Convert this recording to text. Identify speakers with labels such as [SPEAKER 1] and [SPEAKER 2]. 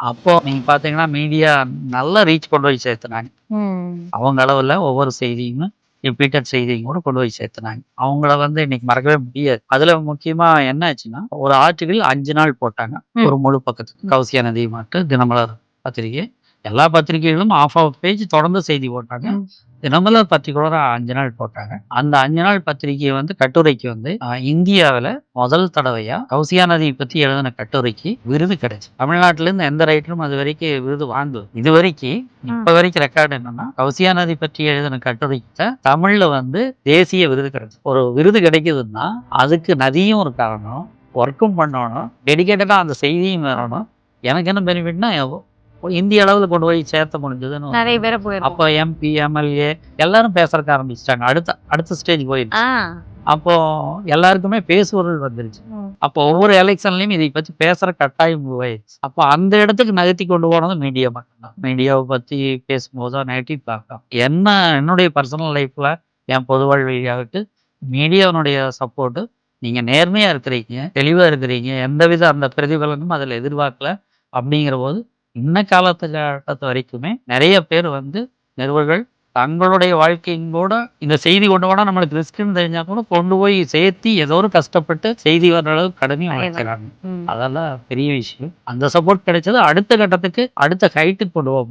[SPEAKER 1] அப்போ நீங்க பாத்தீங்கன்னா மீடியா நல்ல ரீச் கொண்டு போய் சேர்த்துனாங்க. அவங்க அளவுல ஒவ்வொரு செய்தியும் ரிப்பீட்டட் செய்தியும் கூட கொண்டு போய் சேர்த்துனாங்க. அவங்கள வந்து இன்னைக்கு மறக்கவே முடியாது. அதுல முக்கியமா என்ன ஆச்சுன்னா ஒரு ஆர்டிகிள் அஞ்சு நாள் போட்டாங்க. ஒரு முழு பக்கத்துக்கு கௌசியா நதி மட்டும் தினமலர் பத்திரிகை. எல்லா பத்திரிகைகளும் ஆஃப் ஆஃப் பேஜ் தொடர்ந்து செய்தி போட்டாங்க. தினமலர் பத்திரிகையோட அஞ்சு நாள் போட்டாங்க. அந்த அஞ்சு நாள் பத்திரிகை வந்து கட்டுரைக்கு வந்து இந்தியாவுல முதல் தடவையா கௌசியா நதி பத்தி எழுதின கட்டுரைக்கு விருது கிடைச்சு. தமிழ்நாட்டுல இருந்து எந்த ரைட்டரும் அது வரைக்கும் விருது வாங்கல. இது வரைக்கும் இப்ப வரைக்கும் ரெக்கார்டு என்னன்னா கௌசியா நதி பற்றி எழுதின கட்டுரைக்கு தமிழ்ல வந்து தேசிய விருது கிடைச்சு. ஒரு விருது கிடைக்குதுன்னா அதுக்கு நதியும் ஒரு காரணம் ஒர்க்கும் பண்ணணும் டெடிகேட்டடா அந்த செய்தியும் வரணும் எனக்கு என்ன பெனிஃபிட்னா இந்திய அளவுல கொண்டு போய் சேர்த்த முடிஞ்சதுன்னு
[SPEAKER 2] நிறைய பேரை போயிருக்கோம்.
[SPEAKER 1] அப்போ எம்பி எம்எல்ஏ எல்லாரும் பேசுறதுக்கு ஆரம்பிச்சிட்டாங்க. அடுத்த அடுத்த ஸ்டேஜ் போயிடுச்சு. அப்போ எல்லாருக்குமே பேசுபொருள் வந்துருச்சு. அப்போ ஒவ்வொரு எலெக்ஷன்லயும் இதை பத்தி பேசுற கட்டாயம் உருவாயிருச்சு அப்போ அந்த இடத்துக்கு நகர்த்தி கொண்டு போனது மீடியா மட்டும்தான். மீடியாவை பத்தி பேசும்போதோ நெகட்டிவ் பார்க்கலாம் என்ன என்னுடைய பர்சனல் லைஃப்ல என் பொது வாழ்வியாவுக்கு மீடியாவினுடைய சப்போர்ட்டு நீங்க நேர்மையா இருக்கிறீங்க தெளிவா இருக்கிறீங்க எந்தவித அந்த பிரதிபலனும் அதுல எதிர்பார்க்கல அப்படிங்கிற போது இன்ன காலத்து காலத்து வரைக்குமே நிறைய பேர் வந்து நிறுவர்கள் தங்களுடைய வாழ்க்கையும் கூட இந்த செய்தி கொண்டு போனா நம்மளுக்கு ரிஸ்க்னு தெரிஞ்சா கூட கொண்டு போய் சேர்த்தி ஏதோ ஒரு கஷ்டப்பட்டு செய்தி வர்ற அளவுக்கு. வளர்க்கிறாங்க
[SPEAKER 2] ம்.
[SPEAKER 1] அதெல்லாம் பெரிய விஷயம் அந்த சப்போர்ட் கிடைச்சது அடுத்த கட்டத்துக்கு அடுத்த ஹைட்டுக்கு கொண்டு போக